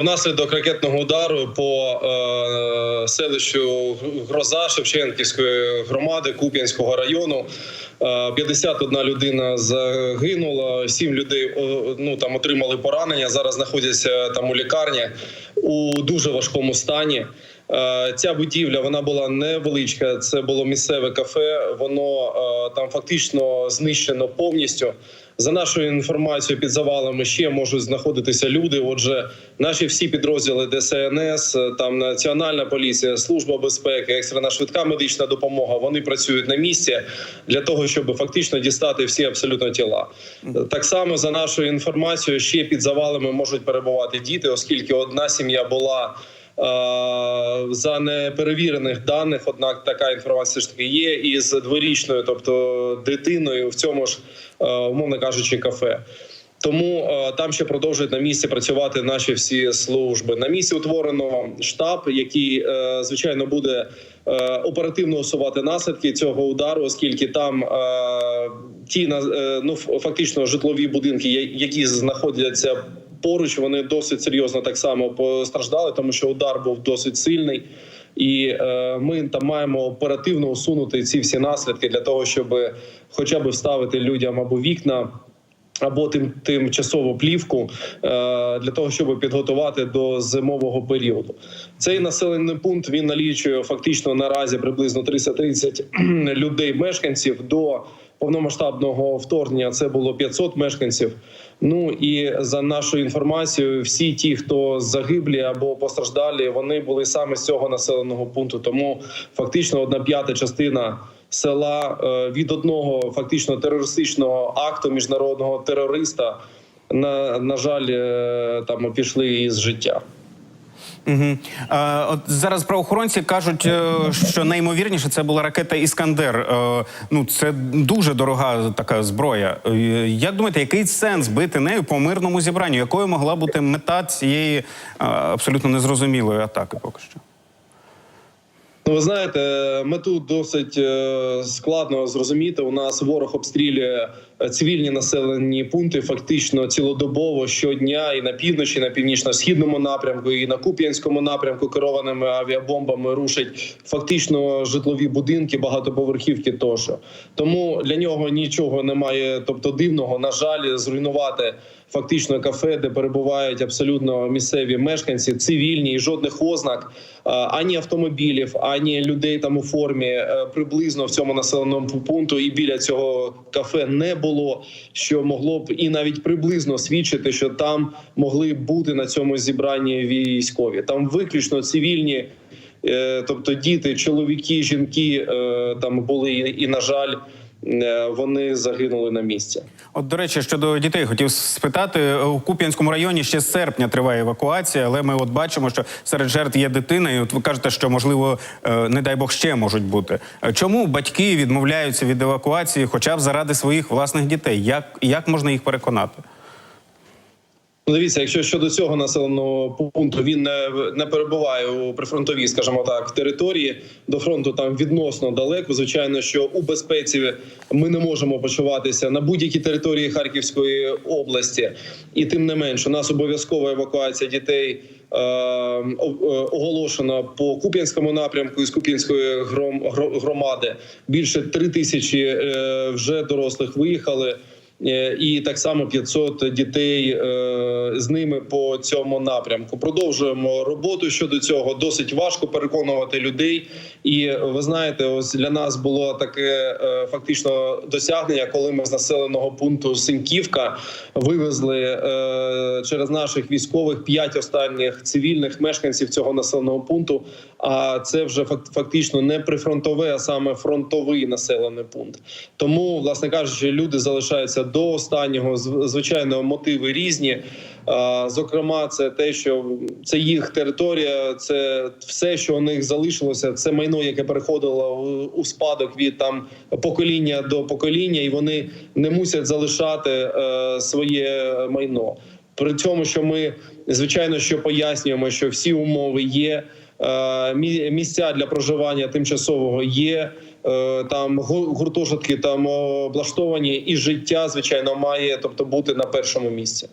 Внаслідок ракетного удару по е, селищу Гроза Шевченківської громади Куп'янського району е, 51 людина загинула, 7 людей е, ну там отримали поранення. Зараз знаходяться там у лікарні у дуже важкому стані. Е, Ця будівля вона була невеличка. Це було місцеве кафе. Воно е, там фактично знищено повністю. За нашою інформацією, під завалами ще можуть знаходитися люди. Отже, наші всі підрозділи ДСНС, е, там Національна поліція, служба безпеки, екстрена швидка медична допомога. Вони працюють на місці для того, щоб фактично дістати всі абсолютно тіла. Так само за нашою інформацією, ще під завалами можуть перебувати діти, оскільки одна сім'я була. Е, За неперевірених даних, однак така інформація ж таки є із дворічною, тобто дитиною в цьому ж, е, умовно кажучи, кафе. Тому е, там ще продовжують на місці працювати наші всі служби. На місці утворено штаб, який звичайно буде оперативно усувати наслідки цього удару, оскільки там ті ну фактично житлові будинки, які знаходяться поруч, вони досить серйозно так само постраждали, тому що удар був досить сильний. І е, ми там маємо оперативно усунути ці всі наслідки для того, щоб хоча б вставити людям або вікна, або тим тимчасову плівку е, для того, щоб підготувати до зимового періоду. Цей населений пункт він налічує фактично наразі приблизно 330 людей, мешканців до. Повномасштабного вторгнення це було 500 мешканців. Ну і за нашою інформацією, всі ті, хто загиблі або постраждалі, вони були саме з цього населеного пункту. Тому фактично одна п'ята частина села е, від одного фактично терористичного акту міжнародного терориста на, на жаль, е, там пішли із життя. Угу. Е, от зараз правоохоронці кажуть, е, що найімовірніше це була ракета Іскандер. Е, ну це дуже дорога така зброя. Е, як думаєте, який сенс бити нею по мирному зібранню? Якою могла бути мета цієї е, абсолютно незрозумілої атаки? Поки що? Ну, ви знаєте, мету досить е, складно зрозуміти. У нас ворог обстрілює цивільні населені пункти фактично цілодобово щодня і на півночі, і на північно-східному напрямку, і на Куп'янському напрямку керованими авіабомбами рушать фактично житлові будинки, багатоповерхівки. Тощо тому для нього нічого немає, тобто дивного, на жаль, зруйнувати фактично кафе, де перебувають абсолютно місцеві мешканці, цивільні і жодних ознак ані автомобілів, ані людей там у формі е, приблизно в цьому населеному пункту і біля цього кафе не було, що могло б і навіть приблизно свідчити, що там могли бути на цьому зібранні військові. Там виключно цивільні. е, Тобто діти, чоловіки, жінки е, там були, і, на жаль, вони загинули на місці. От, до речі, щодо дітей, хотів спитати у Куп'янському районі ще з серпня триває евакуація, але ми от бачимо, що серед жертв є дитина, і от ви кажете, що можливо, е, не дай Бог, ще можуть бути. Е, Чому батьки відмовляються від евакуації, хоча б заради своїх власних дітей? Як, як можна їх переконати? Ну, Дивіться, якщо щодо цього населеного пункту він не, не перебуває у прифронтовій, скажімо так, території до фронту там відносно далеко. Звичайно, що у безпеці ми не можемо почуватися на будь-якій території Харківської області, і тим не менш, у нас обов'язкова евакуація дітей. е, е, Оголошена по Куп'янському напрямку із Куп'янської гром- громади. Більше три тисячі е, вже дорослих виїхали. Е, і так само 500 дітей е, з ними по цьому напрямку. Продовжуємо роботу щодо цього. Досить важко переконувати людей. І ви знаєте, ось для нас було таке е, фактично досягнення, коли ми з населеного пункту Синьківка вивезли через наших військових п'ять останніх цивільних мешканців цього населеного пункту. А це вже фак- фактично не прифронтове, а саме фронтовий населений пункт. Тому, власне кажучи, люди залишаються до останнього. Зв- Звичайно, мотиви різні. Зокрема, це те, що це їх територія, це все, що у них залишилося. Це майно, яке переходило у- у спадок від там покоління до покоління, і вони не мусять залишати е, своє майно. При цьому, що ми звичайно що пояснюємо, що всі умови є. Е, мі- Місця для проживання тимчасового є. е, Там гу- гуртожитки там облаштовані, і життя звичайно має тобто бути на першому місці.